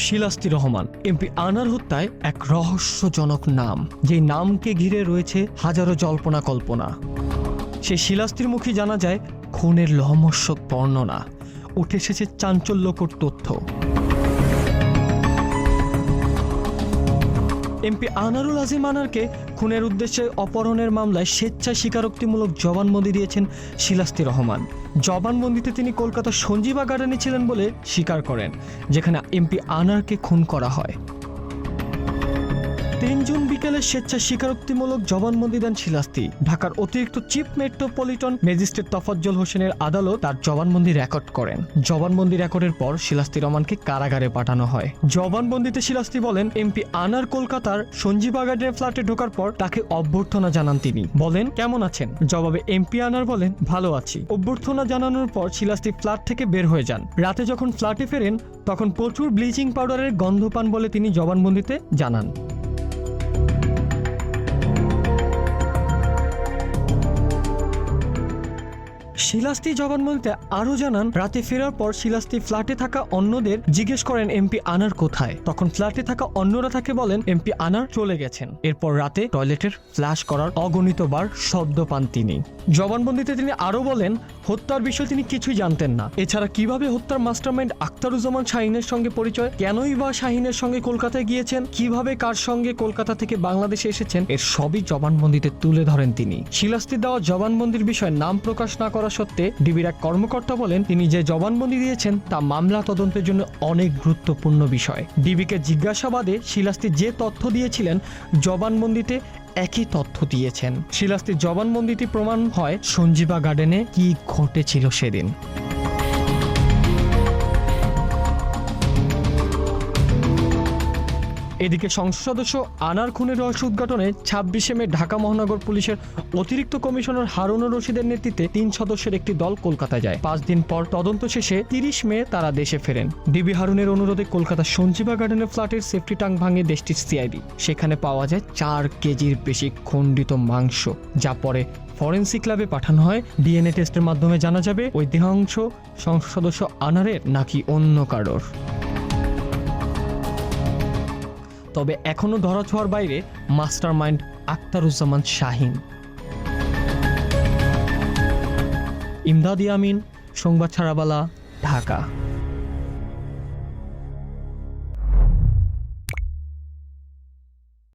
Shilasti Rahman, MP আনার হত্যায় এক রহস্যজনক নাম যে নামকে ঘিরে রয়েছে হাজারো জল্পনা কল্পনা। সে শিলাস্তির মুখে জানা যায়, খুনের লহমস্যক বর্ণনা, উঠে এসেছে চাঞ্চল্যকর তথ্য। এমপি আনারুল আজিম আনারকে খুনের উদ্দেশ্যে অপহরণের মামলায় স্বেচ্ছায় স্বীকারোক্তিমূলক জবানবন্দি দিয়েছেন শিলাস্তি রহমান। জবানবন্দিতে তিনি কলকাতার সঞ্জীবা গার্ডেনে ছিলেন বলে স্বীকার করেন, যেখানে এমপি আনারকে খুন করা হয়। তিন জুন বিকেলে স্বেচ্ছা স্বীকারোক্তিমূলক জবানবন্দি দেন শিলাস্তি ঢাকার অতিরিক্ত চিফ মেট্রোপলিটন ম্যাজিস্ট্রেট তফাজ্জল হোসেনের আদালত তার জবানবন্দি রেকর্ড করেন। জবানবন্দি রেকর্ডের পর শিলাস্তি রহমানকে কারাগারে পাঠানো হয়। জবানবন্দিতে শিলাস্তি বলেন, এমপি আনার কলকাতার সঞ্জীবা গার্ডেনের ফ্ল্যাটে ঢোকার পর তাকে অভ্যর্থনা জানান তিনি। বলেন, কেমন আছেন? জবাবে এমপি আনার বলেন, ভালো আছি। অভ্যর্থনা জানানোর পর শিলাস্তি ফ্ল্যাট থেকে বের হয়ে যান। রাতে যখন ফ্ল্যাটে ফেরেন, তখন প্রচুর ব্লিচিং পাউডারের গন্ধ পান বলে তিনি জবানবন্দিতে জানান। শিলাস্তি জবানবন্দিতে আরও জানান, রাতে ফেরার পর শিলাস্তি ফ্ল্যাটে থাকা অন্যদের জিজ্ঞেস করেন, এমপি আনার কোথায়? তখন ফ্ল্যাটে থাকা অন্যরা তাকে বলেন, এমপি আনার চলে গেছেন। এরপর রাতে টয়লেটের ফ্ল্যাশ করার অগণিতবার শব্দ পান তিনি। জবানবন্দিতে তিনি আরও বলেন, হত্যার বিষয়ে তিনি কিছুই জানতেন না। এছাড়া কীভাবে হত্যার মাস্টারমাইন্ড আখতারুজ্জামান শাহিনের সঙ্গে পরিচয়, কেনই বা শাহিনের সঙ্গে কলকাতায় গিয়েছেন, কীভাবে কার সঙ্গে কলকাতা থেকে বাংলাদেশে এসেছেন, এর সবই জবানবন্দিতে তুলে ধরেন তিনি। শিলাস্তি দেওয়া জবানবন্দির বিষয়ে নাম প্রকাশ না করা সত্ত্বে ডিবির এক কর্মকর্তা বলেন, তিনি যে জবানবন্দি দিয়েছেন, তা মামলা তদন্তের জন্য অনেক গুরুত্বপূর্ণ বিষয়। ডিবিকে জিজ্ঞাসাবাদে শিলাস্তি যে তথ্য দিয়েছিলেন, জবানবন্দিতে একই তথ্য দিয়েছেন। শিলাস্তির জবানবন্দিটি প্রমাণ হয় সঞ্জীবা গার্ডেনে কি ঘটেছিল সেদিন। এদিকে সংসদ সদস্য আনার খুনের রহস্য উদ্ঘাটনে ছাব্বিশে মে ঢাকা মহানগর পুলিশের অতিরিক্ত কমিশনার হারুনুর রশিদের নেতৃত্বে তিন সদস্যের একটি দল কলকাতায় যায়। পাঁচ দিন পর তদন্ত শেষে তিরিশ মে তারা দেশে ফেরেন। ডিবি হারুনের অনুরোধে কলকাতার সঞ্জীবা গার্ডেনের ফ্ল্যাটের সেফটি ট্যাঙ্ক ভাঙে দেশটির সিআইডি। সেখানে পাওয়া যায় চার কেজির বেশি খণ্ডিত মাংস, যা পরে ফরেন্সিক ল্যাবে পাঠানো হয়। ডিএনএ টেস্টের মাধ্যমে জানা যাবে, ওই দেহাংশ সংসদ সদস্য আনারের নাকি অন্য কারোর। তবে এখনও ধরাছোঁয়ার বাইরে মাস্টার মাইন্ড আখতারুজ্জামান শাহিন। ইমদাদি আমিন সংবাদ ছাড়াবালা ঢাকা।